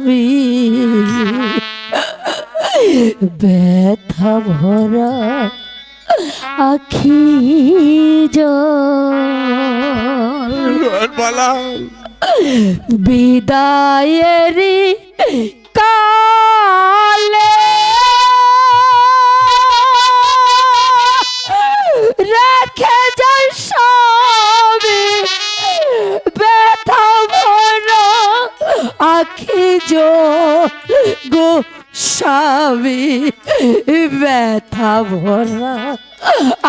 স্বামী ব্যথা ভরা আখি জল। বিদায়েরি আখি জো গো স্বামী ব্যথা ভরা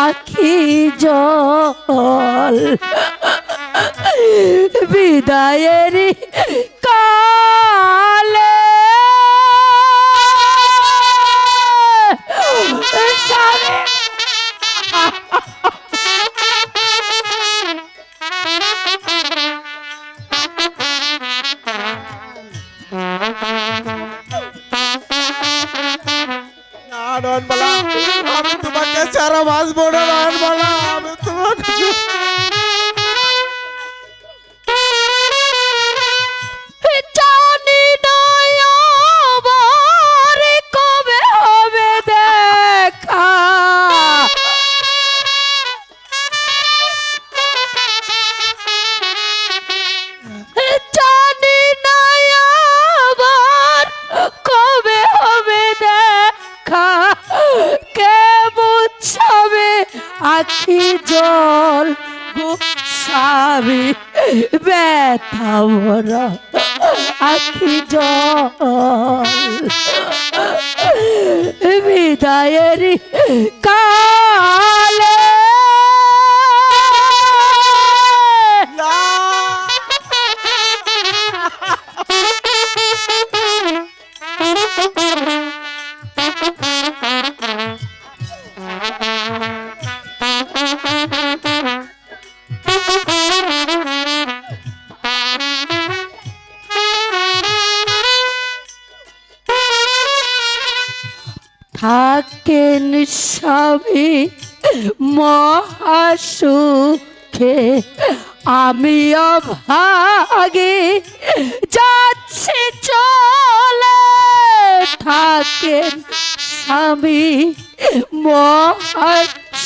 আখি জল। বিদায়ের কালে স্বামী তোমাকে ছাড়া বাঁচবো না রন বলা আমি তোমাকে আখি জল গোসাবি ব্যথা ভরা। আখি জল বিদায়ের কালে থাকেন স্বামী মহাসুখে। আমি অভাগে যাচ্ছি চলে। থাকেন স্বামী মহাসুখে।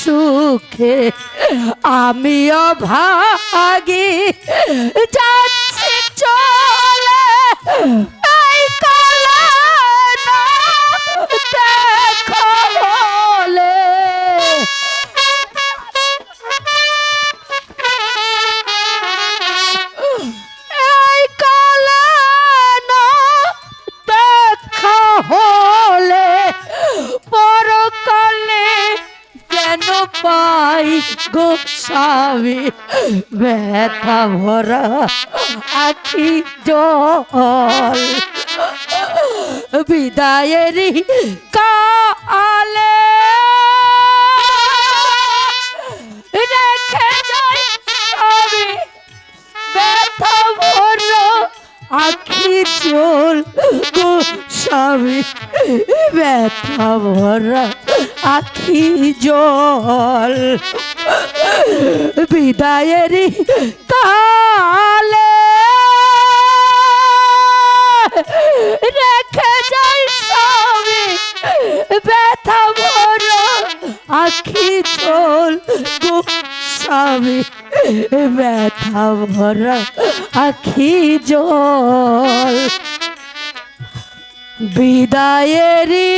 আমি অভাগে যাচ্ছি চলে। পাই গোস্বামী ব্যথা ভরা আখি জল। বিদায়েরই কালে রেখে যাই আমি। ব্যথা ভরা আখি জল গো ব্যথা ভরা আখি জল। বিদায়েরই কালে রেখে যাই স্বামী ব্যথা ভরা আখি জল গো স্বামী ব্যথা ভরা আখি জল। বিদায়েরি